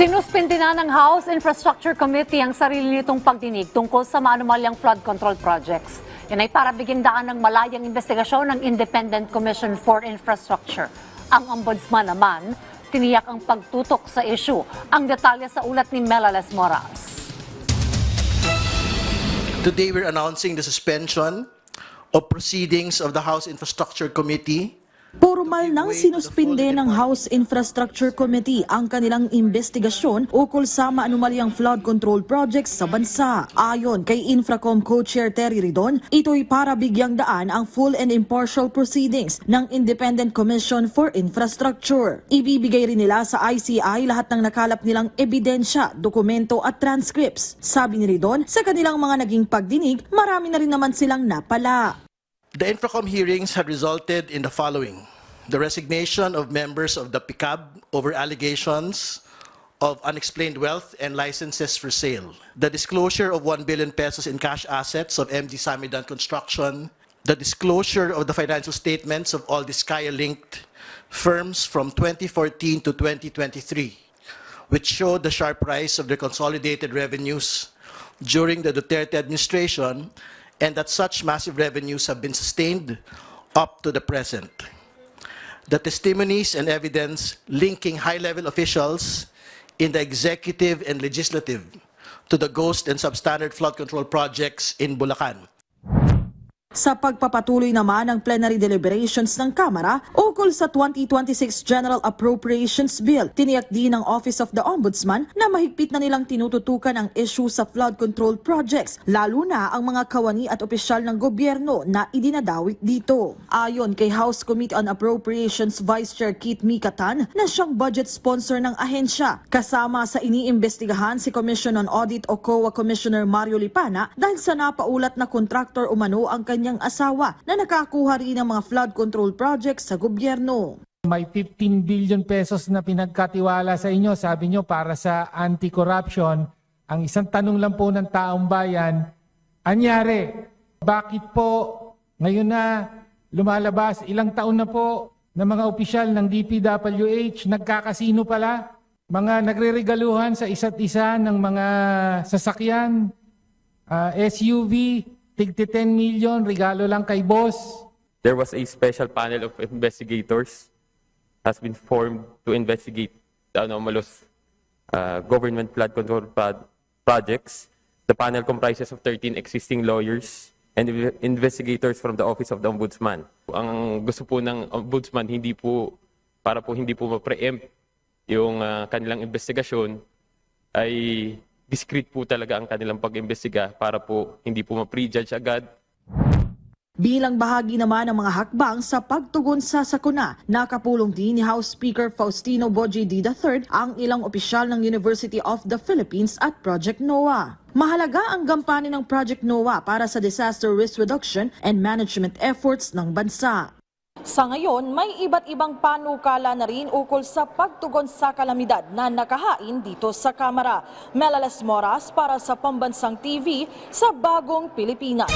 Sinuspindi na ng House Infrastructure Committee ang sarili nitong pagdinig tungkol sa maanumalyang flood control projects. Yan ay para bigyan daan ng malayang investigasyon ng Independent Commission for Infrastructure. Ang ombudsman naman, tiniyak ang pagtutok sa issue. Ang detalye sa ulat ni Melales Moras. Today, we're announcing the suspension of proceedings of the House Infrastructure Committee Formal nang sinuspinde ng House Infrastructure Committee ang kanilang investigasyon ukol sa maanumalyang flood control projects sa bansa. Ayon kay Infracom Co-Chair Terry Ridon, ito'y para bigyang daan ang full and impartial proceedings ng Independent Commission for Infrastructure. Ibibigay rin nila sa ICI lahat ng nakalap nilang ebidensya, dokumento at transcripts. Sabi ni Ridon, sa kanilang mga naging pagdinig, marami na rin naman silang napala. The Infracom hearings had resulted in the following. The resignation of members of the PICAB over allegations of unexplained wealth and licenses for sale. The disclosure of 1 billion pesos in cash assets of MD Samidan Construction. The disclosure of the financial statements of all Discaya-linked firms from 2014 to 2023, which showed the sharp rise of their consolidated revenues during the Duterte administration and that such massive revenues have been sustained up to the present. The testimonies and evidence linking high-level officials in the executive and legislative to the ghost and substandard flood control projects in Bulacan. Sa pagpapatuloy naman ng plenary deliberations ng Kamara ukol sa 2026 General Appropriations Bill, tiniyak din ng Office of the Ombudsman na mahigpit na nilang tinututukan ang issue sa flood control projects, lalo na ang mga kawani at opisyal ng gobyerno na idinadawit dito. Ayon kay House Committee on Appropriations Vice Chair Keith Mikatan na siyang budget sponsor ng ahensya, kasama sa iniimbestigahan si Commission on Audit o COA Commissioner Mario Lipana dahil sa napaulat na kontraktor umano ang kanyang asawa na nakakuha rin ng mga flood control projects sa gobyerno. May 15 billion pesos na pinagkatiwala sa inyo, sabi nyo, para sa anti-corruption. Ang isang tanong lang po ng taong bayan, anyari, bakit po ngayon na lumalabas, ilang taon na po na mga opisyal ng DPWH nagkakasino pala, mga nagre-regaluhan sa isa't isa ng mga sasakyan, ah, SUV, tigti 10 million, regalo lang kay boss. There was a special panel of investigators has been formed to investigate the anomalous uh, government flood control prod- projects. The panel comprises of 13 existing lawyers and inve- investigators from the Office of the Ombudsman. Ang gusto po ng Ombudsman, hindi po, para po hindi po ma-preempt yung uh, kanilang investigasyon, ay discreet po talaga ang kanilang pag-imbestiga para po hindi po ma-prejudge agad Bilang bahagi naman ng mga hakbang sa pagtugon sa sakuna, nakapulong din ni House Speaker Faustino Boji D. III ang ilang opisyal ng University of the Philippines at Project NOAA. Mahalaga ang gampanin ng Project NOAA para sa disaster risk reduction and management efforts ng bansa. Sa ngayon, may iba't ibang panukala na rin ukol sa pagtugon sa kalamidad na nakahain dito sa Kamara. Melales Moras para sa Pambansang TV sa Bagong Pilipinas.